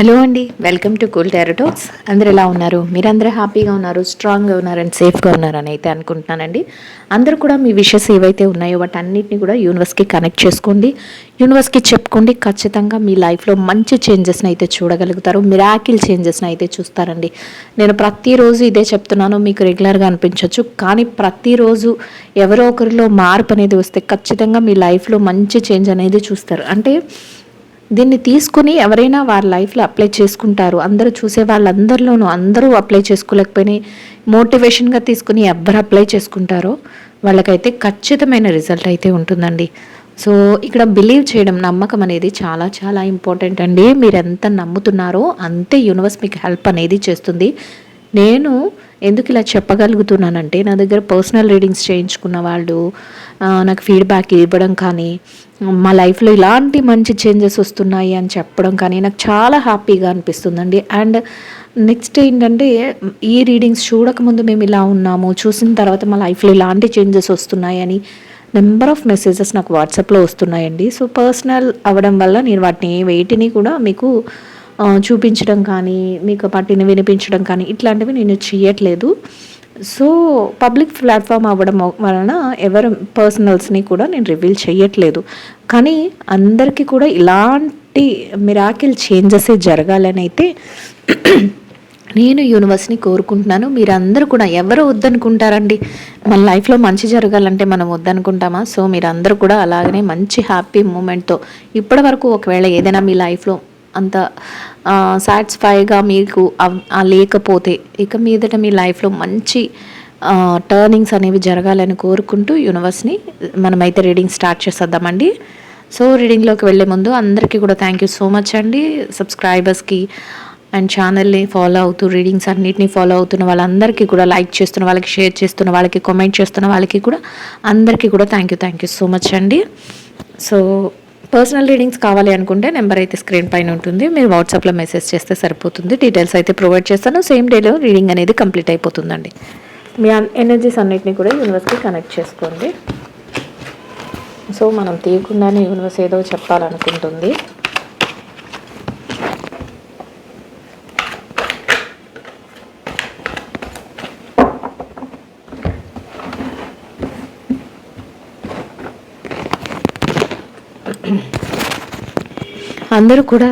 Hello అండి welcome to cool టెరటోక్స్ అందరు ఎలా ఉన్నారు? మీరందరూ హ్యాపీగా ఉన్నారు స్ట్రాంగ్గా ఉన్నారు అండ్ సేఫ్గా ఉన్నారని అయితే అనుకుంటున్నానండి. అందరూ కూడా మీ విషెస్ ఏవైతే ఉన్నాయో వాటి అన్నిటిని కూడా యూనివర్స్కి కనెక్ట్ చేసుకోండి. యూనివర్స్కి చెప్పుకోండి ఖచ్చితంగా మీ లైఫ్లో మంచి చేంజెస్ని అయితే చూడగలుగుతారు మిరాకిల్ చేంజెస్ని అయితే చూస్తారండి. నేను ప్రతిరోజు ఇదే చెప్తున్నాను మీకు రెగ్యులర్గా అనిపించవచ్చు కానీ ప్రతిరోజు ఎవరో ఒకరిలో మార్పు అనేది వస్తే ఖచ్చితంగా మీ లైఫ్లో మంచి చేంజ్ అనేది చూస్తారు. అంటే దీన్ని తీసుకుని ఎవరైనా వారి లైఫ్లో అప్లై చేసుకుంటారు. అందరూ చూసే వాళ్ళందరిలోనూ అందరూ అప్లై చేసుకోలేకపోయినా మోటివేషన్గా తీసుకుని ఎవరు అప్లై చేసుకుంటారో వాళ్ళకైతే ఖచ్చితమైన రిజల్ట్ అయితే ఉంటుందండి. సో ఇక్కడ బిలీవ్ చేయడం నమ్మకం అనేది చాలా చాలా ఇంపార్టెంట్ అండి. మీరు ఎంత నమ్ముతున్నారో అంతే యూనివర్స్ మీకు హెల్ప్ అనేది చేస్తుంది. నేను ఎందుకు ఇలా చెప్పగలుగుతున్నానంటే నా దగ్గర పర్సనల్ రీడింగ్స్ చేయించుకున్న వాళ్ళు నాకు ఫీడ్బ్యాక్ ఇవ్వడం కానీ మా లైఫ్లో ఇలాంటి మంచి చేంజెస్ వస్తున్నాయి అని చెప్పడం కానీ నాకు చాలా హ్యాపీగా అనిపిస్తుందండి. అండ్ నెక్స్ట్ ఏంటంటే ఈ రీడింగ్స్ చూడకముందు మేము ఇలా ఉన్నాము చూసిన తర్వాత మా లైఫ్లో ఇలాంటి చేంజెస్ వస్తున్నాయని నెంబర్ ఆఫ్ మెసేజెస్ నాకు వాట్సాప్లో వస్తున్నాయండి. సో పర్సనల్ అవ్వడం వల్ల నేను వాటిని వేటిని కూడా మీకు చూపించడం కానీ మీకు పట్టిన వినిపించడం కానీ ఇట్లాంటివి నేను చేయట్లేదు. సో పబ్లిక్ ప్లాట్ఫామ్ అవ్వడం వలన ఎవరు పర్సనల్స్ని కూడా నేను రివీల్ చేయట్లేదు. కానీ అందరికీ కూడా ఇలాంటి మిరాకిల్ చేంజెస్ జరగాలని అయితే నేను యూనివర్స్ని కోరుకుంటున్నాను. మీరందరూ కూడా ఎవరు వద్దనుకుంటారండి? మన లైఫ్లో మంచి జరగాలంటే మనం వద్దనుకుంటామా? సో మీరందరూ కూడా అలాగనే మంచి హ్యాపీ మూమెంట్తో ఇప్పటి వరకు ఒకవేళ ఏదైనా మీ లైఫ్లో అంత సాటిస్ఫైగా మీకు లేకపోతే ఇక మీదట మీ లైఫ్లో మంచి టర్నింగ్స్ అనేవి జరగాలని కోరుకుంటూ యూనివర్స్ని మనమైతే రీడింగ్ స్టార్ట్ చేసేద్దామండి. సో రీడింగ్లోకి వెళ్ళే ముందు అందరికీ కూడా థ్యాంక్ యూ సో మచ్ అండి. సబ్స్క్రైబర్స్కి అండ్ ఛానల్ని ఫాలో అవుతూ రీడింగ్స్ అన్నిటిని ఫాలో అవుతున్న వాళ్ళందరికీ కూడా లైక్ చేస్తున్న వాళ్ళకి షేర్ చేస్తున్న వాళ్ళకి కామెంట్ చేస్తున్న వాళ్ళకి కూడా అందరికీ కూడా thank you thank you so much అండి. సో పర్సనల్ రీడింగ్స్ కావాలి అనుకుంటే నెంబర్ అయితే స్క్రీన్ పైన ఉంటుంది. మీరు వాట్సాప్లో మెసేజ్ చేస్తే సరిపోతుంది. డీటెయిల్స్ అయితే ప్రొవైడ్ చేస్తాను. సేమ్ డేలో రీడింగ్ అనేది కంప్లీట్ అయిపోతుందండి. మీ ఎనర్జీస్ అన్నిటిని కూడా యూనివర్స్కి కనెక్ట్ చేసుకోండి. సో మనం తీయకుండానే యూనివర్స్ ఏదో చెప్పాలనుకుంటుంది. అందరూ కూడా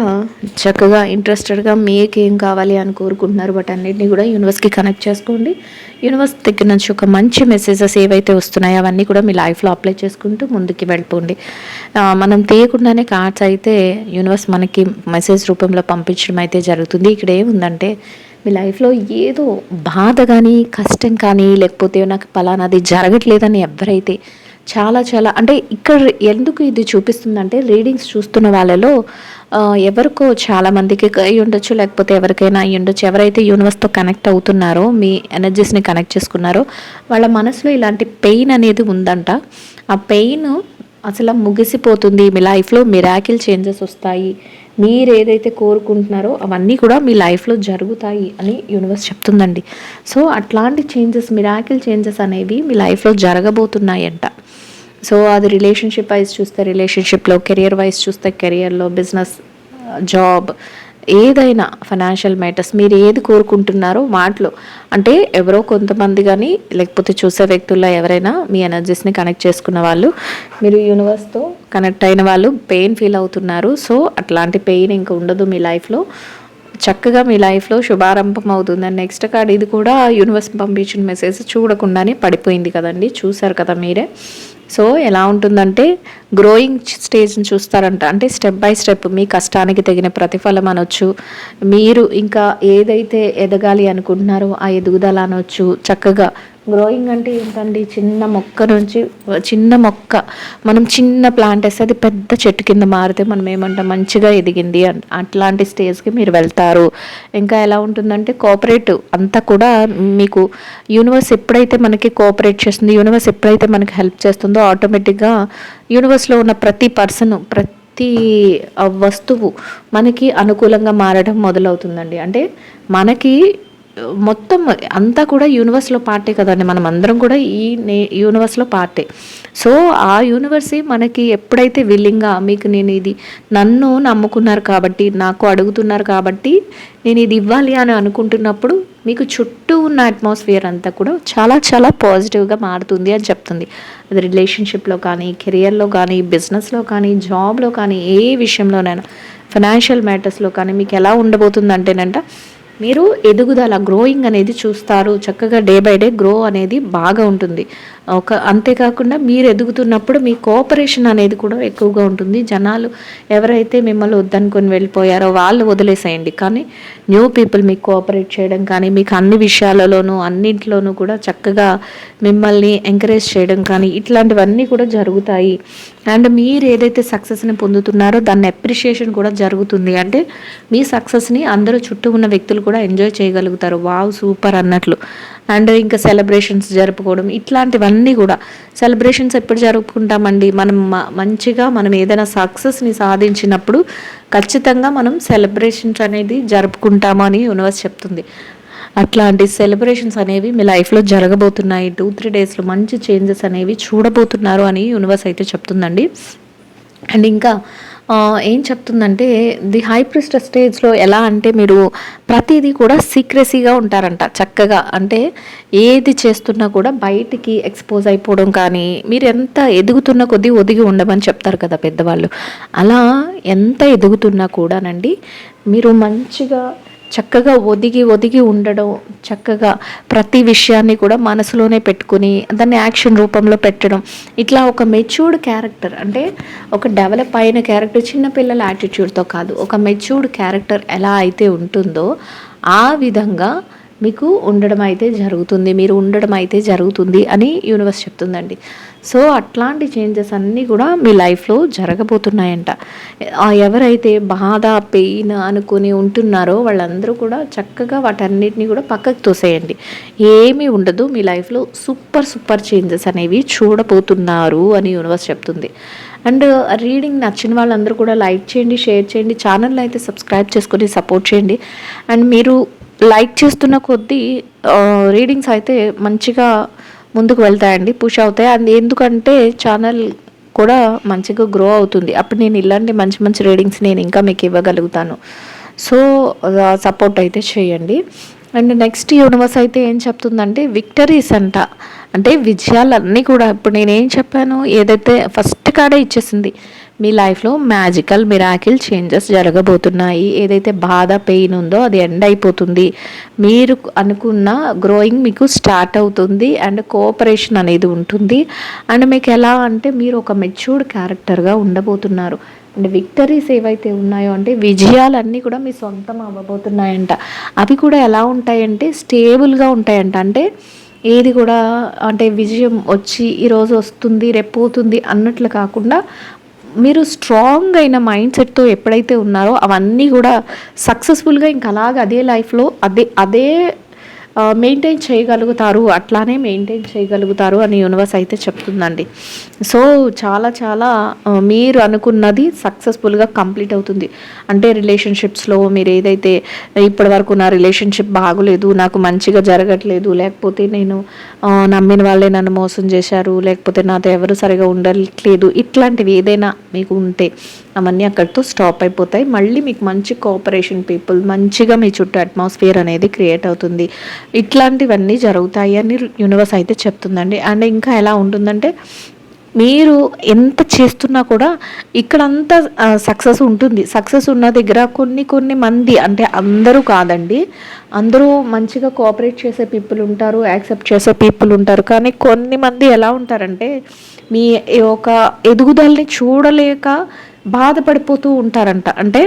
చక్కగా ఇంట్రెస్టెడ్గా మీకు ఏం కావాలి అని కోరుకుంటున్నారు. బట్ అన్నింటినీ కూడా యూనివర్స్కి కనెక్ట్ చేసుకోండి. యూనివర్స్ దగ్గర నుంచి ఒక మంచి మెసేజెస్ ఏవైతే వస్తున్నాయో అవన్నీ కూడా మీ లైఫ్లో అప్లై చేసుకుంటూ ముందుకి వెళ్ళిపోండి. మనం తీయకుండానే కార్డ్స్ అయితే యూనివర్స్ మనకి మెసేజ్ రూపంలో పంపించడం అయితే జరుగుతుంది. ఇక్కడ ఏముందంటే మీ లైఫ్లో ఏదో బాధ కానీ కష్టం కానీ లేకపోతే నాకు పలానాది జరగట్లేదని ఎవరైతే చాలా చాలా అంటే ఇక్కడ ఎందుకు ఇది చూపిస్తుందంటే రీడింగ్స్ చూస్తున్న వాళ్ళలో ఎవరికో చాలా మందికి అయి ఉండొచ్చు లేకపోతే ఎవరికైనా అయి ఉండొచ్చు. ఎవరైతే యూనివర్స్తో కనెక్ట్ అవుతున్నారో మీ ఎనర్జీస్ని కనెక్ట్ చేసుకున్నారో వాళ్ళ మనసులో ఇలాంటి పెయిన్ అనేది ఉందంట. ఆ పెయిన్ అసలు ముగిసిపోతుంది. మీ లైఫ్లో మిరాకిల్ చేంజెస్ వస్తాయి. మీరు ఏదైతే కోరుకుంటున్నారో అవన్నీ కూడా మీ లైఫ్లో జరుగుతాయి అని యూనివర్స్ చెప్తుందండి. సో అట్లాంటి చేంజెస్ మిరాకిల్ చేంజెస్ అనేవి మీ లైఫ్లో జరగబోతున్నాయంట. సో అది రిలేషన్షిప్ వైజ్ చూస్తే రిలేషన్షిప్లో కెరియర్ వైజ్ చూస్తే కెరియర్లో బిజినెస్ జాబ్ ఏదైనా ఫైనాన్షియల్ మ్యాటర్స్ మీరు ఏది కోరుకుంటున్నారో వాటిలో అంటే ఎవరో కొంతమంది కానీ లేకపోతే చూసే వ్యక్తుల్లో ఎవరైనా మీ ఎనర్జీస్ని కనెక్ట్ చేసుకున్న వాళ్ళు మీరు యూనివర్స్తో కనెక్ట్ అయిన వాళ్ళు పెయిన్ ఫీల్ అవుతున్నారు. సో అట్లాంటి పెయిన్ ఇంకా ఉండదు మీ లైఫ్లో చక్కగా మీ లైఫ్లో శుభారంభం అవుతుంది. నెక్స్ట్ కార్డ్ ఇది కూడా యూనివర్స్ పంపించిన మెసేజ్ చూడకుండానే పడిపోయింది కదండి. చూసారు కదా మీరే. సో ఎలా ఉంటుందంటే గ్రోయింగ్ స్టేజ్ని చూస్తారంట. అంటే స్టెప్ బై స్టెప్ మీ కష్టానికి తగిన ప్రతిఫలం అనొచ్చు. మీరు ఇంకా ఏదైతే ఎదగాలి అనుకుంటున్నారో ఆ ఎదుగుదల అనొచ్చు. చక్కగా గ్రోయింగ్ అంటే ఏంటండి? చిన్న మొక్క నుంచి చిన్న మొక్క. మనం చిన్న ప్లాంట్ వేస్తే అది పెద్ద చెట్టు కింద మారితే మనం ఏమంటాం? మంచిగా ఎదిగింది. అట్లాంటి స్టేజ్కి మీరు వెళ్తారు. ఇంకా ఎలా ఉంటుందంటే కోఆపరేటివ్ అంతా కూడా మీకు యూనివర్స్ ఎప్పుడైతే మనకి కోఆపరేట్ చేస్తుంది యూనివర్స్ ఎప్పుడైతే మనకి హెల్ప్ చేస్తుందో ఆటోమేటిక్గా యూనివర్స్లో ఉన్న ప్రతి పర్సన్ ప్రతి వస్తువు మనకి అనుకూలంగా మారడం మొదలవుతుందండి. అంటే మనకి మొత్తం అంతా కూడా యూనివర్స్లో పార్టే కదండి. మనం అందరం కూడా ఈ నే యూనివర్స్లో పార్టే. సో ఆ యూనివర్సే మనకి ఎప్పుడైతే విల్లింగ్గా మీకు నేను ఇది నన్ను నమ్ముకున్నారు కాబట్టి నాకు అడుగుతున్నారు కాబట్టి నేను ఇది ఇవ్వాలి అని అనుకుంటున్నప్పుడు మీకు చుట్టూ ఉన్న అట్మాస్ఫియర్ అంతా కూడా చాలా చాలా పాజిటివ్గా మారుతుంది అని చెప్తుంది. అది రిలేషన్షిప్లో కానీ కెరియర్లో కానీ బిజినెస్లో కానీ జాబ్లో కానీ ఏ విషయంలోనైనా ఫైనాన్షియల్ మ్యాటర్స్లో కానీ మీకు ఎలా ఉండబోతుంది అంటేనంట మీరు ఎదుగుదల గ్రోయింగ్ అనేది చూస్తారు. చక్కగా డే బై డే గ్రో అనేది బాగా ఉంటుంది. ఒక అంతేకాకుండా మీరు ఎదుగుతున్నప్పుడు మీ కోఆపరేషన్ అనేది కూడా ఎక్కువగా ఉంటుంది. జనాలు ఎవరైతే మిమ్మల్ని వద్దనుకొని వెళ్ళిపోయారో వాళ్ళు వదిలేసేయండి. కానీ న్యూ పీపుల్ మీకు కోఆపరేట్ చేయడం కానీ మీకు అన్ని విషయాలలోనూ అన్నింటిలోనూ కూడా చక్కగా మిమ్మల్ని ఎంకరేజ్ చేయడం కానీ ఇట్లాంటివన్నీ కూడా జరుగుతాయి. అండ్ మీరు ఏదైతే సక్సెస్ని పొందుతున్నారో దాన్ని అప్రిషియేషన్ కూడా జరుగుతుంది. అంటే మీ సక్సెస్ని అందరూ చుట్టూ ఉన్న వ్యక్తులు కూడా ఎంజాయ్ చేయగలుగుతారు. వావ్ సూపర్ అన్నట్లు. అండ్ ఇంకా సెలబ్రేషన్స్ జరుపుకోవడం ఇట్లాంటివన్నీ కూడా. సెలబ్రేషన్స్ ఎప్పుడు జరుపుకుంటామండి? మనం మంచిగా మనం ఏదైనా సక్సెస్ని సాధించినప్పుడు ఖచ్చితంగా మనం సెలబ్రేషన్స్ అనేది జరుపుకుంటామని అని యూనివర్స్ చెప్తుంది. అట్లాంటి సెలబ్రేషన్స్ అనేవి మీ లైఫ్లో జరగబోతున్నాయి. టూ త్రీ డేస్లో మంచి చేంజెస్ అనేవి చూడబోతున్నారు అని యూనివర్స్ అయితే చెప్తుందండి. అండ్ ఇంకా ఏం చెప్తుందంటే ది హై ప్రిస్ట్ స్టేజ్లో ఎలా అంటే మీరు ప్రతిదీ కూడా సీక్రెసీగా ఉంటారంట చక్కగా. అంటే ఏది చేస్తున్నా కూడా బయటికి ఎక్స్పోజ్ అయిపోవడం కానీ మీరు ఎంత ఎదుగుతున్న కొద్దీ ఒదిగి ఉండమని చెప్తారు కదా పెద్దవాళ్ళు. అలా ఎంత ఎదుగుతున్నా కూడానండి మీరు మంచిగా చక్కగా ఒదిగి ఒదిగి ఉండడం చక్కగా ప్రతి విషయాన్ని కూడా మనసులోనే పెట్టుకుని దాన్ని యాక్షన్ రూపంలో పెట్టడం. ఇట్లా ఒక మెచ్యూర్డ్ క్యారెక్టర్ అంటే ఒక డెవలప్ అయిన క్యారెక్టర్ చిన్నపిల్లల యాటిట్యూడ్తో కాదు. ఒక మెచ్యూర్డ్ క్యారెక్టర్ ఎలా అయితే ఉంటుందో ఆ విధంగా మీకు ఉండడం అయితే జరుగుతుంది మీరు ఉండడం అయితే జరుగుతుంది అని యూనివర్స్ చెప్తుందండి. సో అట్లాంటి చేంజెస్ అన్నీ కూడా మీ లైఫ్లో జరగబోతున్నాయంట. ఎవరైతే బాధ పెయిన్ అనుకుని ఉంటున్నారో వాళ్ళందరూ కూడా చక్కగా వాటన్నిటిని కూడా పక్కకు తోసేయండి. ఏమీ ఉండదు మీ లైఫ్లో సూపర్ సూపర్ చేంజెస్ అనేవి చూడబోతున్నారు అని యూనివర్స్ చెప్తుంది. అండ్ రీడింగ్ నచ్చిన వాళ్ళందరూ కూడా లైక్ చేయండి షేర్ చేయండి ఛానల్ అయితే సబ్స్క్రైబ్ చేసుకొని సపోర్ట్ చేయండి. అండ్ మీరు లైక్ చేస్తున్న కొద్దీ రీడింగ్స్ అయితే మంచిగా ముందుకు వెళ్తాయండి పుష్ అవుతాయి. అది ఎందుకంటే ఛానల్ కూడా మంచిగా గ్రో అవుతుంది. అప్పుడు నేను ఇలాంటి మంచి మంచి రీడింగ్స్ నేను ఇంకా మీకు ఇవ్వగలుగుతాను. సో సపోర్ట్ అయితే చేయండి. అండ్ నెక్స్ట్ యూనివర్స్ అయితే ఏం చెప్తుందంటే విక్టరీస్ అంట. అంటే విజయాలన్నీ కూడా. ఇప్పుడు నేనేం చెప్పాను? ఏదైతే ఫస్ట్ కాడే ఇచ్చేసింది మీ లైఫ్లో మ్యాజికల్ మిరాకిల్ చేంజెస్ జరగబోతున్నాయి. ఏదైతే బాధ పెయిన్ ఉందో అది ఎండ్ అయిపోతుంది. మీరు అనుకున్న గ్రోయింగ్ మీకు స్టార్ట్ అవుతుంది అండ్ కోఆపరేషన్ అనేది ఉంటుంది. అండ్ మీకు ఎలా అంటే మీరు ఒక మెచ్యూర్డ్ క్యారెక్టర్గా ఉండబోతున్నారు. అండ్ విక్టరీస్ ఏవైతే ఉన్నాయో అంటే విజయాలన్నీ కూడా మీ సొంతం అవ్వబోతున్నాయంట. అవి కూడా ఎలా ఉంటాయంటే స్టేబుల్గా ఉంటాయంట. అంటే ఏది కూడా అంటే విజయం వచ్చి ఈరోజు వస్తుంది రేపు పోతుంది అన్నట్లు కాకుండా మీరు స్ట్రాంగ్ అయిన మైండ్ సెట్తో ఎప్పుడైతే ఉన్నారో అవన్నీ కూడా సక్సెస్ఫుల్గా ఇంకా అలాగ అదే లైఫ్లో అదే అదే మెయింటైన్ చేయగలుగుతారు అట్లానే మెయింటైన్ చేయగలుగుతారు అని యూనివర్స్ అయితే చెప్తుందండి. సో చాలా చాలా మీరు అనుకున్నది సక్సెస్ఫుల్గా కంప్లీట్ అవుతుంది. అంటే రిలేషన్షిప్స్లో మీరు ఏదైతే ఇప్పటి వరకు నా రిలేషన్షిప్ బాగోలేదు నాకు మంచిగా జరగట్లేదు లేకపోతే నేను నమ్మిన వాళ్ళే నన్ను మోసం చేశారు లేకపోతే నాతో ఎవరు సరిగా ఉండట్లేదు ఇట్లాంటివి ఏదైనా మీకు ఉంటే అవన్నీ అక్కడితో స్టాప్ అయిపోతాయి. మళ్ళీ మీకు మంచి కోఆపరేషన్ పీపుల్ మంచిగా మీ చుట్టూ అట్మాస్ఫియర్ అనేది క్రియేట్ అవుతుంది. ఇట్లాంటివన్నీ జరుగుతాయి అని యూనివర్స్ అయితే చెప్తుందండి. అండ్ ఇంకా ఎలా ఉంటుందంటే మీరు ఎంత చేస్తున్నా కూడా ఇక్కడంతా సక్సెస్ ఉంటుంది. సక్సెస్ ఉన్న దగ్గర కొన్ని కొన్ని మంది అంటే అందరూ కాదండి అందరూ మంచిగా కోఆపరేట్ చేసే పీపుల్ ఉంటారు యాక్సెప్ట్ చేసే పీపుల్ ఉంటారు. కానీ కొన్ని మంది ఎలా ఉంటారంటే మీ ఒక ఎదుగుదలని చూడలేక బాధపడిపోతూ ఉంటారంట. అంటే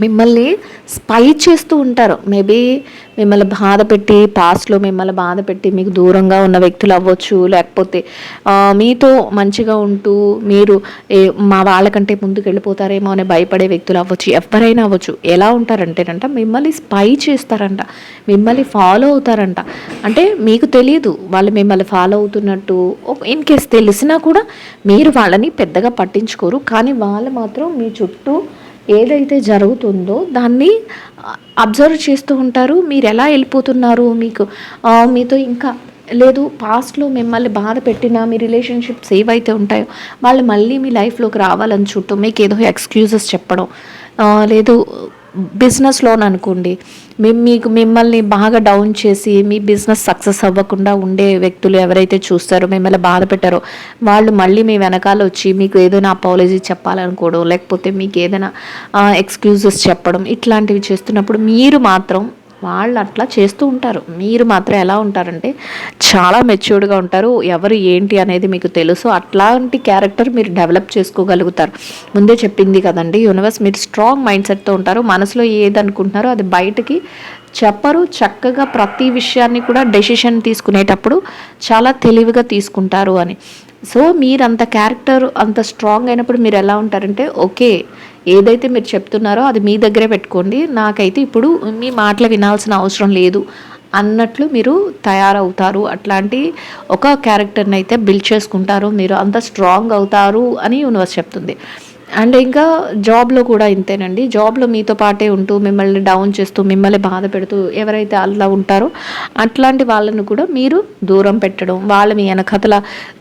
మిమ్మల్ని స్పై చేస్తూ ఉంటారు. మేబీ మిమ్మల్ని బాధ పెట్టి పాస్ట్లో మిమ్మల్ని బాధ పెట్టి మీకు దూరంగా ఉన్న వ్యక్తులు అవ్వచ్చు లేకపోతే మీతో మంచిగా ఉంటూ మీరు ఏ మా వాళ్ళకంటే ముందుకు వెళ్ళిపోతారేమో అని భయపడే వ్యక్తులు అవ్వచ్చు ఎవరైనా అవ్వచ్చు. ఎలా ఉంటారంటేనంట మిమ్మల్ని స్పై చేస్తారంట మిమ్మల్ని ఫాలో అవుతారంట. అంటే మీకు తెలియదు వాళ్ళు మిమ్మల్ని ఫాలో అవుతున్నట్టు ఇన్ కేస్ తెలిసినా కూడా మీరు వాళ్ళని పెద్దగా పట్టించుకోరు. కానీ వాళ్ళు మాత్రం మీ చుట్టూ ఏదైతే జరుగుతుందో దాన్ని అబ్జర్వ్ చేస్తూ ఉంటారు. మీరు ఎలా వెళ్ళిపోతున్నారు? మీకు మీతో ఇంకా లేదు పాస్ట్లో మిమ్మల్ని బాధ పెట్టిన మీ రిలేషన్షిప్స్ ఏవైతే ఉంటాయో వాళ్ళు మళ్ళీ మీ లైఫ్లోకి రావాలని చుట్టూ మీకు ఏదో ఎక్స్క్యూజెస్ చెప్పడం లేదు బిజినెస్ లోన్ అనుకోండి మేము మీకు మిమ్మల్ని బాగా డౌన్ చేసి మీ బిజినెస్ సక్సెస్ అవ్వకుండా ఉండే వ్యక్తులు ఎవరైతే చూస్తారో మిమ్మల్ని బాధ పెట్టారో వాళ్ళు మళ్ళీ మీ వెనకాల వచ్చి మీకు ఏదైనా అపాలజీ చెప్పాలనుకోవడం లేకపోతే మీకు ఏదైనా ఎక్స్క్యూజెస్ చెప్పడం ఇట్లాంటివి చేస్తున్నప్పుడు మీరు మాత్రం వాళ్ళు అట్లా చేస్తూ ఉంటారు. మీరు మాత్రం ఎలా ఉంటారంటే చాలా మెచ్యూర్డ్గా ఉంటారు. ఎవరు ఏంటి అనేది మీకు తెలుసు. అట్లాంటి క్యారెక్టర్ మీరు డెవలప్ చేసుకోగలుగుతారు. ముందే చెప్పింది కదండి యూనివర్స్ మీరు స్ట్రాంగ్ మైండ్ సెట్తో ఉంటారు. మనసులో ఏది అనుకుంటున్నారో అది బయటకి చెప్పరు. చక్కగా ప్రతి విషయాన్ని కూడా డెసిషన్ తీసుకునేటప్పుడు చాలా తెలివిగా తీసుకుంటారు అని. సో మీరు అంత క్యారెక్టర్ అంత స్ట్రాంగ్ అయినప్పుడు మీరు ఎలా ఉంటారంటే ఓకే ఏదైతే మీరు చెప్తున్నారో అది మీ దగ్గరే పెట్టుకోండి. నాకైతే ఇప్పుడు మీ మాటలు వినాల్సిన అవసరం లేదు అన్నట్లు మీరు తయారవుతారు. అట్లాంటి ఒక క్యారెక్టర్ని అయితే బిల్డ్ చేసుకుంటారు. మీరు అంత స్ట్రాంగ్ అవుతారు అని యూనివర్స్ చెప్తుంది. అండ్ ఇంకా జాబ్లో కూడా ఇంతేనండి. జాబ్లో మీతో పాటే ఉంటూ మిమ్మల్ని డౌన్ చేస్తూ మిమ్మల్ని బాధ పెడుతూ ఎవరైతే అలా ఉంటారో అట్లాంటి వాళ్ళను కూడా మీరు దూరం పెట్టడం వాళ్ళ మీ వెనకథల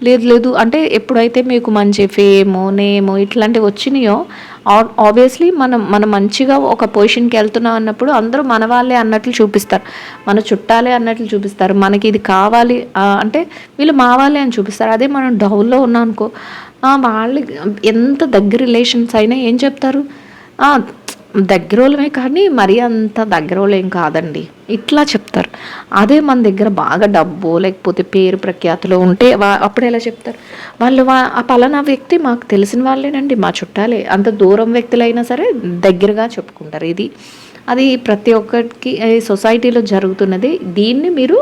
లేదు లేదు అంటే ఎప్పుడైతే మీకు మంచి ఫేము నేము ఇట్లాంటివి వచ్చినాయో ఆబ్వియస్లీ మనం మనం మంచిగా ఒక పొజిషన్కి వెళ్తున్నాం అన్నప్పుడు అందరూ మన వాళ్ళే అన్నట్లు చూపిస్తారు. మన చుట్టాలే అన్నట్లు చూపిస్తారు. మనకి ఇది కావాలి అంటే వీళ్ళు మా వాళ్ళే అని చూపిస్తారు. అదే మనం డౌన్లో ఉన్నాం అనుకో వాళ్ళు ఎంత దగ్గర రిలేషన్స్ అయినా ఏం చెప్తారు? దగ్గర వాళ్ళమే కానీ మరీ అంత దగ్గర వాళ్ళేం కాదండి. ఇట్లా చెప్తారు. అదే మన దగ్గర బాగా డబ్బు లేకపోతే పేరు ప్రఖ్యాతులు ఉంటే వా- అప్పుడు ఎలా చెప్తారు? వాళ్ళు వా- ఆ పలానా వ్యక్తి మాకు తెలిసిన వాళ్ళేనండి మా చుట్టాలే. అంత దూరం వ్యక్తులైనా సరే దగ్గరగా చెప్పుకుంటారు. ఇది అది ప్రతి ఒక్కరికి సొసైటీలో జరుగుతున్నది. దీన్ని మీరు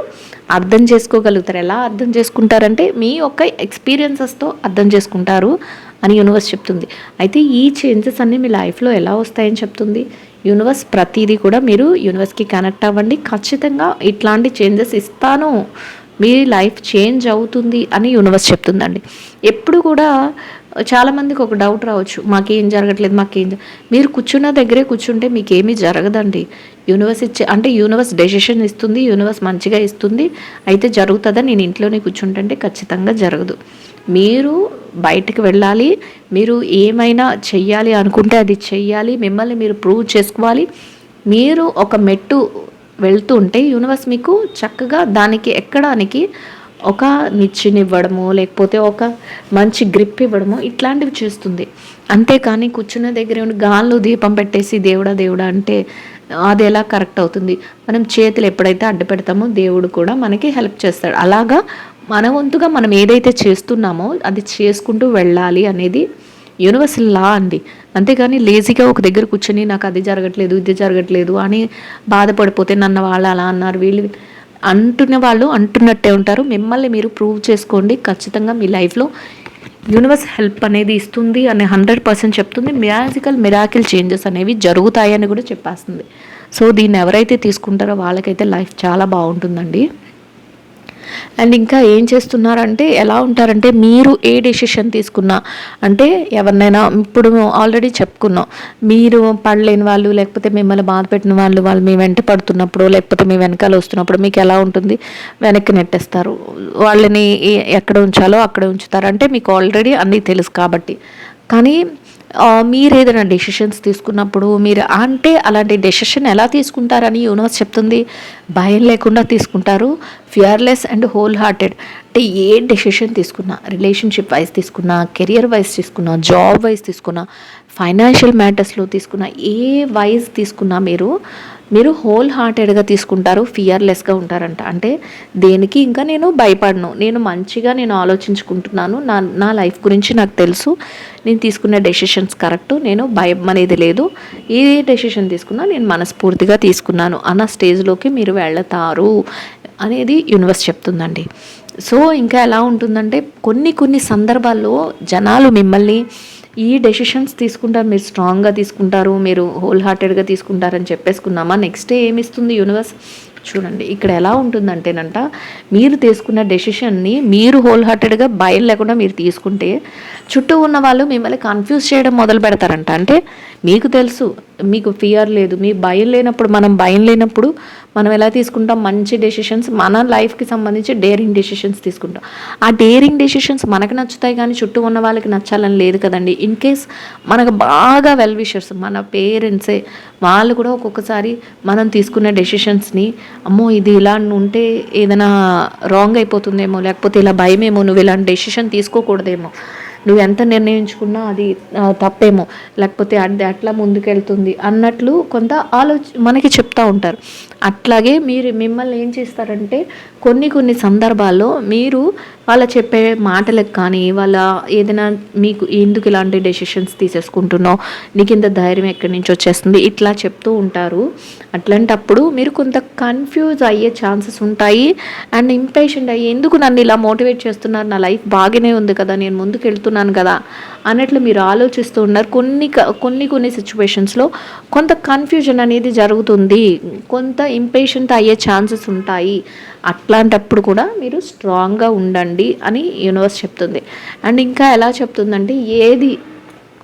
అర్థం చేసుకోగలుగుతారు. ఎలా అర్థం చేసుకుంటారంటే మీ యొక్క ఎక్స్పీరియన్సెస్తో అర్థం చేసుకుంటారు అని యూనివర్స్ చెప్తుంది. అయితే ఈ చేంజెస్ అన్నీ మీ లైఫ్లో ఎలా వస్తాయని చెప్తుంది? యూనివర్స్ ప్రతిదీ కూడా మీరు యూనివర్స్కి కనెక్ట్ అవ్వండి. ఖచ్చితంగా ఇట్లాంటి చేంజెస్ ఇస్తాను. మీ లైఫ్ చేంజ్ అవుతుంది అని యూనివర్స్ చెప్తుందండి. ఎప్పుడు కూడా చాలామందికి ఒక డౌట్ రావచ్చు. మాకేం జరగట్లేదు మాకేం మీరు కూర్చున్న దగ్గరే కూర్చుంటే మీకు ఏమీ జరగదండి. యూనివర్స్ ఇచ్చే అంటే యూనివర్స్ డెసిషన్ ఇస్తుంది యూనివర్స్ మంచిగా ఇస్తుంది అయితే జరుగుతుందా నేను ఇంట్లోనే కూర్చుంటుంటే ఖచ్చితంగా జరగదు. మీరు బయటకు వెళ్ళాలి మీరు ఏమైనా చెయ్యాలి అనుకుంటే అది చెయ్యాలి మిమ్మల్ని మీరు ప్రూవ్ చేసుకోవాలి. మీరు ఒక మెట్టు వెళ్తూ ఉంటే యూనివర్స్ మీకు చక్కగా దానికి ఎక్కడానికి ఒక నిచ్చినివ్వడము లేకపోతే ఒక మంచి గ్రిప్ ఇవ్వడము ఇట్లాంటివి చేస్తుంది. అంతేకాని కూర్చున్న దగ్గర ఉండి గాల్లో దీపం పెట్టేసి దేవుడా దేవుడా అంటే అది ఎలా కరెక్ట్ అవుతుంది? మనం చేతులు ఎప్పుడైతే అడ్డు పెడతామో దేవుడు కూడా మనకి హెల్ప్ చేస్తాడు. అలాగా మన వంతుగా మనం ఏదైతే చేస్తున్నామో అది చేసుకుంటూ వెళ్ళాలి అనేది యూనివర్సల్ లా అండి. అంతేగాని లేజీగా ఒక దగ్గర కూర్చొని నాకు అది జరగట్లేదు ఇది జరగట్లేదు అని బాధపడిపోతే నన్ను వాళ్ళు అలా అన్నారు వీళ్ళు అంటున్న వాళ్ళు అంటున్నట్టే ఉంటారు. మిమ్మల్ని మీరు ప్రూవ్ చేసుకోండి. ఖచ్చితంగా మీ లైఫ్లో యూనివర్స్ హెల్ప్ అనేది ఇస్తుంది అనే హండ్రెడ్ పర్సెంట్ చెప్తుంది. మ్యాజికల్ మిరాకిల్ చేంజెస్ అనేవి జరుగుతాయని కూడా చెప్పేస్తుంది. సో దీన్ని ఎవరైతే తీసుకుంటారో వాళ్ళకైతే లైఫ్ చాలా బాగుంటుందండి. అండ్ ఇంకా ఏం చేస్తున్నారంటే ఎలా ఉంటారంటే మీరు ఏ డెసిషన్ తీసుకున్నా అంటే ఎవరినైనా ఇప్పుడు ఆల్రెడీ చెప్పుకున్నాం. మీరు పడలేని వాళ్ళు లేకపోతే మిమ్మల్ని బాధ పెట్టిన వాళ్ళు వాళ్ళు మీ వెంట పడుతున్నప్పుడు లేకపోతే మీ వెనకాల వస్తున్నప్పుడు మీకు ఎలా ఉంటుంది? వెనక్కి నెట్టేస్తారు. వాళ్ళని ఎక్కడ ఉంచాలో అక్కడ ఉంచుతారు. అంటే మీకు ఆల్రెడీ అన్నీ తెలుసు కాబట్టి. కానీ మీరు ఏదైనా డెసిషన్స్ తీసుకున్నప్పుడు మీరు అంటే అలాంటి డెసిషన్ ఎలా తీసుకుంటారని యూనివర్స్ చెప్తుంది. భయం లేకుండా తీసుకుంటారు. ఫియర్లెస్ అండ్ హోల్ హార్టెడ్ అంటే ఏ డెసిషన్ తీసుకున్నా రిలేషన్షిప్ వైజ్ తీసుకున్నా కెరియర్ వైజ్ తీసుకున్నా జాబ్ వైజ్ తీసుకున్నా ఫైనాన్షియల్ మ్యాటర్స్లో తీసుకున్న ఏ వైజ్ తీసుకున్నా మీరు మీరు హోల్ హార్టెడ్గా తీసుకుంటారు ఫియర్లెస్గా ఉంటారంట. అంటే దేనికి ఇంకా నేను భయపడను. నేను మంచిగా నేను ఆలోచించుకుంటున్నాను. నా నా లైఫ్ గురించి నాకు తెలుసు. నేను తీసుకున్న డెసిషన్స్ కరెక్ట్ నేను భయం అనేది లేదు. ఏ డెసిషన్ తీసుకున్నా నేను మనస్ఫూర్తిగా తీసుకున్నాను. అన్న స్టేజ్లోకి మీరు వెళతారు అనేది యూనివర్స్ చెప్తుందండి. సో ఇంకా ఎలా ఉంటుందంటే కొన్ని కొన్ని సందర్భాల్లో జనాలు మిమ్మల్ని ఈ డెసిషన్స్ తీసుకుంటారు మీరు స్ట్రాంగ్గా తీసుకుంటారు మీరు హోల్ హార్టెడ్గా తీసుకుంటారని చెప్పేసుకున్నామా? నెక్స్ట్ డే ఏమి ఇస్తుంది యూనివర్స్ చూడండి ఇక్కడ ఎలా ఉంటుందంటేనంట మీరు తీసుకున్న డెసిషన్ని మీరు హోల్ హార్టెడ్గా భయం లేకుండా మీరు తీసుకుంటే చుట్టూ ఉన్న వాళ్ళు మిమ్మల్ని కన్ఫ్యూజ్ చేయడం మొదలు పెడతారంట. అంటే మీకు తెలుసు మీకు ఫియర్ లేదు మీ భయం లేనప్పుడు మనం భయం లేనప్పుడు మనం ఎలా తీసుకుంటాం? మంచి డెసిషన్స్ మన లైఫ్కి సంబంధించి డేరింగ్ డెసిషన్స్ తీసుకుంటాం. ఆ డేరింగ్ డెసిషన్స్ మనకు నచ్చుతాయి కానీ చుట్టూ ఉన్న వాళ్ళకి నచ్చాలని లేదు కదండి. ఇన్ కేస్ మనకు బాగా వెల్ విషర్స్ మన పేరెంట్సే వాళ్ళు కూడా ఒక్కొక్కసారి మనం తీసుకున్న డెసిషన్స్ని అమ్మో ఇది ఇలా ఉంటే ఏదైనా రాంగ్ అయిపోతుందేమో లేకపోతే ఇలా భయమేమో నువ్వు ఇలాంటి డెసిషన్ తీసుకోకూడదేమో నువ్వు ఎంత నిర్ణయించుకున్నా అది తప్పేమో. లేకపోతే అది అట్లా ముందుకెళ్తుంది అన్నట్లు కొంత ఆలోచ మనకి చెప్తూ ఉంటారు. అట్లాగే మీరు మిమ్మల్ని ఏం చేస్తారంటే కొన్ని కొన్ని సందర్భాల్లో మీరు వాళ్ళ చెప్పే మాటలకు కానీ వాళ్ళ ఏదైనా మీకు ఎందుకు ఇలాంటి డెసిషన్స్ తీసేసుకుంటున్నావు నీకు ఇంత ధైర్యం ఎక్కడి నుంచి వచ్చేస్తుంది ఇట్లా చెప్తూ ఉంటారు. అట్లాంటప్పుడు మీరు కొంత కన్ఫ్యూజ్ అయ్యే ఛాన్సెస్ ఉంటాయి. అండ్ ఇంపేషెంట్ అయ్యి ఎందుకు నన్ను ఇలా మోటివేట్ చేస్తున్నారు? నా లైఫ్ బాగానే ఉంది కదా నేను ముందుకు వెళ్తున్నాను కదా. అన్నట్లు మీరు ఆలోచిస్తూ ఉన్నారు. కొన్ని కొన్ని కొన్ని సిచ్యువేషన్స్లో కొంత కన్ఫ్యూజన్ అనేది జరుగుతుంది. కొంత ఇంపేషెంట్ అయ్యే ఛాన్సెస్ ఉంటాయి. అట్లాంటప్పుడు కూడా మీరు స్ట్రాంగ్గా ఉండండి అని యూనివర్స్ చెప్తుంది. అండ్ ఇంకా ఎలా చెప్తుందంటే ఏది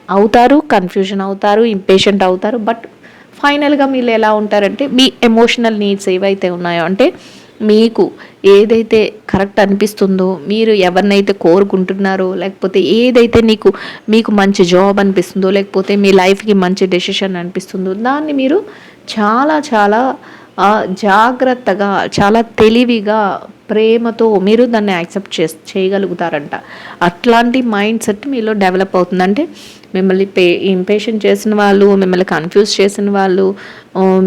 అవుతారు కన్ఫ్యూజన్ అవుతారు ఇంపేషెంట్ అవుతారు బట్ ఫైనల్గా మీరు ఎలా ఉంటారంటే మీ ఎమోషనల్ నీడ్స్ ఏవైతే ఉన్నాయో అంటే మీకు ఏదైతే కరెక్ట్ అనిపిస్తుందో మీరు ఎవరినైతే కోరుకుంటున్నారో లేకపోతే ఏదైతే నీకు మీకు మంచి జాబ్ అనిపిస్తుందో లేకపోతే మీ లైఫ్కి మంచి డెసిషన్ అనిపిస్తుందో దాన్ని మీరు చాలా చాలా జాగ్రత్తగా చాలా తెలివిగా ప్రేమతో మీరు దాన్ని యాక్సెప్ట్ చే చేయగలుగుతారంట. అట్లాంటి మైండ్ సెట్ మీలో డెవలప్ అవుతుందంటే మిమ్మల్ని పే ఇంపేషెంట్ చేసిన వాళ్ళు మిమ్మల్ని కన్ఫ్యూజ్ చేసిన వాళ్ళు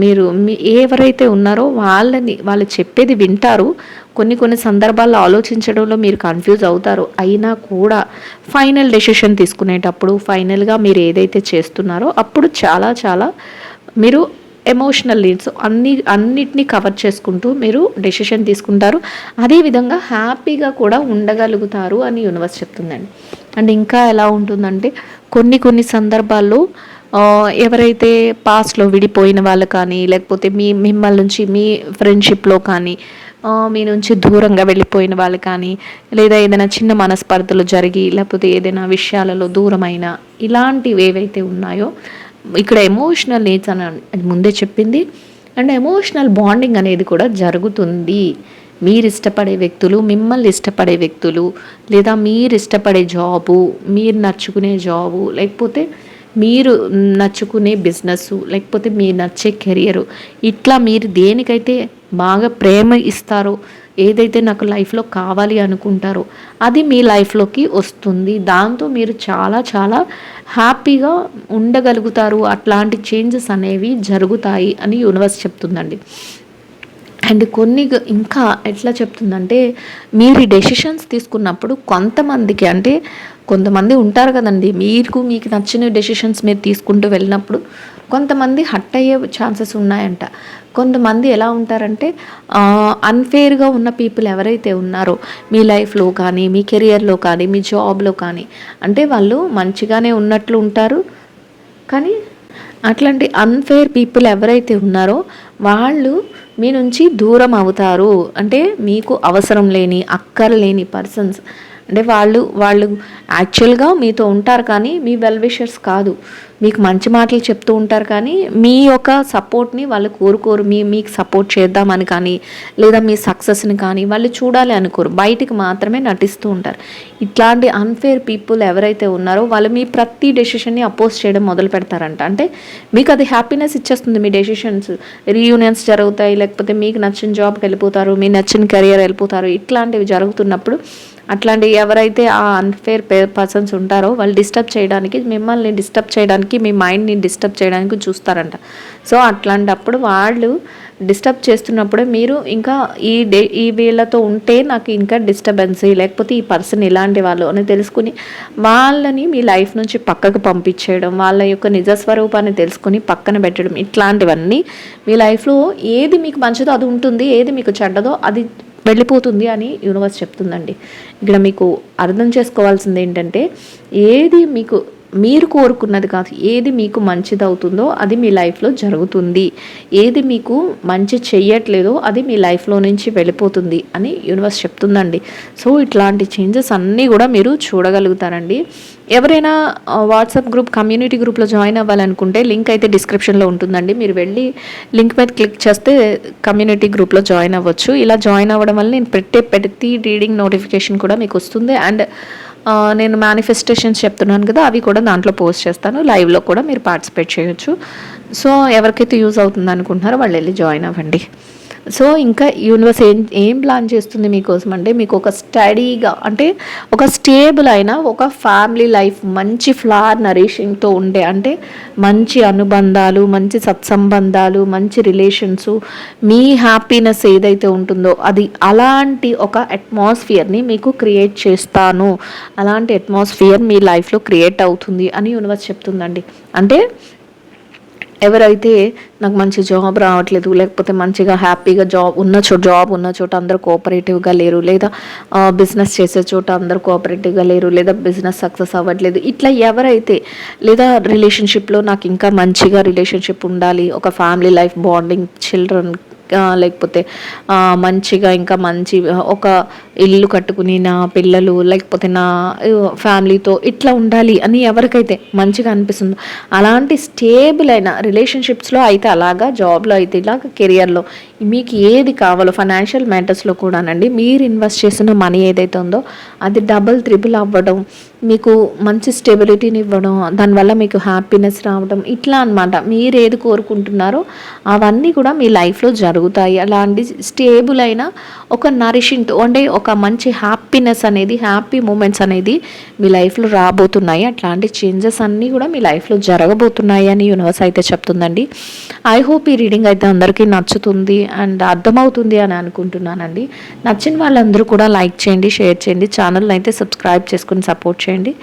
మీరు మీ ఎవరైతే ఉన్నారో వాళ్ళని వాళ్ళు చెప్పేది వింటారు. కొన్ని కొన్ని సందర్భాల్లో ఆలోచించడంలో మీరు కన్ఫ్యూజ్ అవుతారు. అయినా కూడా ఫైనల్ డెసిషన్ తీసుకునేటప్పుడు ఫైనల్గా మీరు ఏదైతే చేస్తున్నారో అప్పుడు చాలా చాలా మీరు ఎమోషనల్ నీడ్స్ అన్ని అన్నిటినీ కవర్ చేసుకుంటూ మీరు డెసిషన్ తీసుకుంటారు. అదేవిధంగా హ్యాపీగా కూడా ఉండగలుగుతారు అని యూనివర్స్ చెప్తుందండి. అండ్ ఇంకా ఎలా ఉంటుందంటే కొన్ని కొన్ని సందర్భాల్లో ఎవరైతే పాస్ట్లో విడిపోయిన వాళ్ళు కానీ లేకపోతే మీ మిమ్మల్ని నుంచి మీ ఫ్రెండ్షిప్లో కానీ మీ నుంచి దూరంగా వెళ్ళిపోయిన వాళ్ళు కానీ లేదా ఏదైనా చిన్న మనస్పర్ధలు జరిగి లేకపోతే ఏదైనా విషయాలలో దూరమైన ఇలాంటివి ఏవైతే ఉన్నాయో ఇక్కడ ఎమోషనల్ నీడ్స్ అని ముందే చెప్పింది. అండ్ ఎమోషనల్ బాండింగ్ అనేది కూడా జరుగుతుంది. మీరు ఇష్టపడే వ్యక్తులు మిమ్మల్ని ఇష్టపడే వ్యక్తులు లేదా మీరు ఇష్టపడే జాబు మీరు నచ్చుకునే జాబు లేకపోతే మీరు నచ్చుకునే బిజినెస్ లేకపోతే మీరు నచ్చే కెరియరు ఇట్లా మీరు దేనికైతే బాగా ప్రేమ ఇస్తారో ఏదైతే నాకు లైఫ్లో కావాలి అనుకుంటారో అది మీ లైఫ్లోకి వస్తుంది. దాంతో మీరు చాలా చాలా హ్యాపీగా ఉండగలుగుతారు. అట్లాంటి చేంజెస్ అనేవి జరుగుతాయి అని యూనివర్స్ చెప్తుందండి. అండ్ కొన్ని ఇంకా ఎట్లా చెప్తుందంటే మీరు డెసిషన్స్ తీసుకున్నప్పుడు కొంతమందికి అంటే కొంతమంది ఉంటారు కదండి మీకు మీకు నచ్చిన డెసిషన్స్ మీరు తీసుకుంటూ వెళ్ళినప్పుడు కొంతమంది హట్ అయ్యే ఛాన్సెస్ ఉన్నాయంట. కొంతమంది ఎలా ఉంటారంటే అన్ఫేర్గా ఉన్న పీపుల్ ఎవరైతే ఉన్నారో మీ లైఫ్లో కానీ మీ కెరియర్లో కానీ మీ జాబ్లో కానీ అంటే వాళ్ళు మంచిగానే ఉన్నట్లు ఉంటారు. కానీ అట్లాంటి అన్ఫేర్ పీపుల్ ఎవరైతే ఉన్నారో వాళ్ళు మీ నుంచి దూరం అవుతారు. అంటే మీకు అవసరం లేని అక్కర్లేని పర్సన్స్ అంటే వాళ్ళు వాళ్ళు యాక్చువల్గా మీతో ఉంటారు కానీ మీ వెల్ విషర్స్ కాదు. మీకు మంచి మాటలు చెప్తూ ఉంటారు కానీ మీ యొక్క సపోర్ట్ని వాళ్ళు కోరుకోరు. మీ మీకు సపోర్ట్ చేద్దామని కానీ లేదా మీ సక్సెస్ని కానీ వాళ్ళు చూడాలి అనుకోరు. బయటికి మాత్రమే నటిస్తూ ఉంటారు. ఇట్లాంటి అన్ఫేర్ పీపుల్ ఎవరైతే ఉన్నారో వాళ్ళు మీ ప్రతి డెసిషన్ని అపోజ్ చేయడం మొదలు పెడతారంట. అంటే మీకు అది హ్యాపీనెస్ ఇచ్చేస్తుంది మీ డెసిషన్స్ రీయూనియన్స్ జరుగుతాయి లేకపోతే మీకు నచ్చిన జాబ్కి వెళ్ళిపోతారు మీ నచ్చిన కెరియర్ వెళ్ళిపోతారు. ఇట్లాంటివి జరుగుతున్నప్పుడు అట్లాంటి ఎవరైతే ఆ అన్ఫేర్ పర్సన్స్ ఉంటారో వాళ్ళు డిస్టర్బ్ చేయడానికి మిమ్మల్ని డిస్టర్బ్ చేయడానికి మీ మైండ్ని డిస్టర్బ్ చేయడానికి చూస్తారంట. సో అట్లాంటప్పుడు వాళ్ళు డిస్టర్బ్ చేస్తున్నప్పుడు మీరు ఇంకా ఈ డే ఈ వీళ్ళతో ఉంటే నాకు ఇంకా డిస్టర్బెన్స్ లేకపోతే ఈ పర్సన్ ఇలాంటి వాళ్ళు అని తెలుసుకుని వాళ్ళని మీ లైఫ్ నుంచి పక్కకు పంపించేయడం వాళ్ళ యొక్క నిజ స్వరూపాన్ని తెలుసుకుని పక్కన పెట్టడం ఇట్లాంటివన్నీ మీ లైఫ్లో ఏది మీకు మంచిదో అది ఉంటుంది ఏది మీకు చెడ్డదో అది వెళ్ళిపోతుంది అని యూనివర్స్ చెప్తుందండి. ఇక్కడ మీకు అర్థం చేసుకోవాల్సింది ఏంటంటే ఏది మీకు మీరు కోరుకున్నది కాదు. ఏది మీకు మంచిది అవుతుందో అది మీ లైఫ్లో జరుగుతుంది. ఏది మీకు మంచి చెయ్యట్లేదో అది మీ లైఫ్లో నుంచి వెళ్ళిపోతుంది అని యూనివర్స్ చెప్తుందండి. సో ఇట్లాంటి చేంజెస్ అన్నీ కూడా మీరు చూడగలుగుతారండి. ఎవరైనా వాట్సాప్ గ్రూప్ కమ్యూనిటీ గ్రూప్లో జాయిన్ అవ్వాలనుకుంటే లింక్ అయితే డిస్క్రిప్షన్లో ఉంటుందండి. మీరు వెళ్ళి లింక్ మీద క్లిక్ చేస్తే కమ్యూనిటీ గ్రూప్లో జాయిన్ అవ్వచ్చు. ఇలా జాయిన్ అవ్వడం వల్ల నేను పెట్టే ప్రతి రీడింగ్ నోటిఫికేషన్ కూడా మీకు వస్తుంది. అండ్ నేను మేనిఫెస్టేషన్స్ చెప్తున్నాను కదా అవి కూడా దాంట్లో పోస్ట్ చేస్తాను. లైవ్లో కూడా మీరు పార్టిసిపేట్ చేయొచ్చు. సో ఎవరికైతే యూజ్ అవుతుంది అనుకుంటున్నారో వాళ్ళు వెళ్ళి జాయిన్ అవ్వండి. సో ఇంకా యూనివర్స్ ఏం ఏం ప్లాన్ చేస్తుంది మీకోసం అంటే మీకు ఒక స్టడీగా అంటే ఒక స్టేబుల్ అయిన ఒక ఫ్యామిలీ లైఫ్ మంచి ఫ్లార్ నరిషింగ్తో ఉండే అంటే మంచి అనుబంధాలు మంచి సత్సంబంధాలు మంచి రిలేషన్స్ మీ హ్యాపీనెస్ ఏదైతే ఉంటుందో అది అలాంటి ఒక అట్మాస్ఫియర్ని మీకు క్రియేట్ చేస్తాను. అలాంటి అట్మాస్ఫియర్ మీ లైఫ్లో క్రియేట్ అవుతుంది అని యూనివర్స్ చెప్తుందండి. అంటే ఎవరైతే నాకు మంచి జాబ్ రావట్లేదు లేకపోతే మంచిగా హ్యాపీగా జాబ్ ఉన్న చోట జాబ్ ఉన్న చోట అందరూ కోఆపరేటివ్గా లేరు లేదా బిజినెస్ చేసే చోట అందరూ కోఆపరేటివ్గా లేరు లేదా బిజినెస్ సక్సెస్ అవ్వట్లేదు. ఇట్లా ఎవరైతే లేదా రిలేషన్షిప్లో నాకు ఇంకా మంచిగా రిలేషన్షిప్ ఉండాలి ఒక ఫ్యామిలీ లైఫ్ బాండింగ్ చిల్డ్రన్ లేకపోతే మంచిగా ఇంకా మంచి ఒక ఇల్లు కట్టుకుని నా పిల్లలు లేకపోతే నా ఫ్యామిలీతో ఇట్లా ఉండాలి అని ఎవరికైతే మంచిగా అనిపిస్తుందో అలాంటి స్టేబుల్ అయిన రిలేషన్షిప్స్లో అయితే అలాగా జాబ్లో అయితే ఇలాగ కెరియర్లో మీకు ఏది కావాలో ఫైనాన్షియల్ మ్యాటర్స్లో కూడానండి మీరు ఇన్వెస్ట్ చేసిన మనీ ఏదైతే ఉందో అది డబుల్ త్రిబుల్ అవ్వడం మీకు మంచి స్టెబిలిటీని ఇవ్వడం దానివల్ల మీకు హ్యాపీనెస్ రావడం ఇట్లా అనమాట మీరు ఏది కోరుకుంటున్నారో అవన్నీ కూడా మీ లైఫ్లో జరుగుతాయి. అలాంటి స్టేబుల్ అయిన ఒక నరిషింగ్ అంటే ఒక మంచి హ్యాపీనెస్ అనేది హ్యాపీ మూమెంట్స్ అనేది మీ లైఫ్లో రాబోతున్నాయి. అట్లాంటి చేంజెస్ అన్నీ కూడా మీ లైఫ్లో జరగబోతున్నాయి అని యూనివర్స్ అయితే చెప్తుందండి. ఐ హోప్ ఈ రీడింగ్ అయితే అందరికీ నచ్చుతుంది. అండ్ అర్థమవుతుంది అని అనుకుంటున్నానండి. నచ్చిన వాళ్ళందరూ కూడా లైక్ చేయండి షేర్ చేయండి ఛానల్ అయితే సబ్స్క్రైబ్ చేసుకుని సపోర్ట్ చేయండి.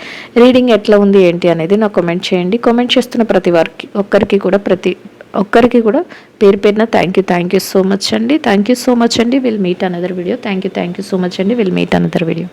రీడింగ్ ఎట్లా ఉంది ఏంటి అనేది నాకు కామెంట్ చేయండి. కామెంట్ చేస్తున్న ప్రతి వారికి ఒక్కరికి కూడా ప్రతి ఒక్కరికి కూడా పేరు పేరున thank you thank you so much అండి. థ్యాంక్ యూ సో మచ్ అండి. Will meet another video thank you thank you so much అండి. Will meet another video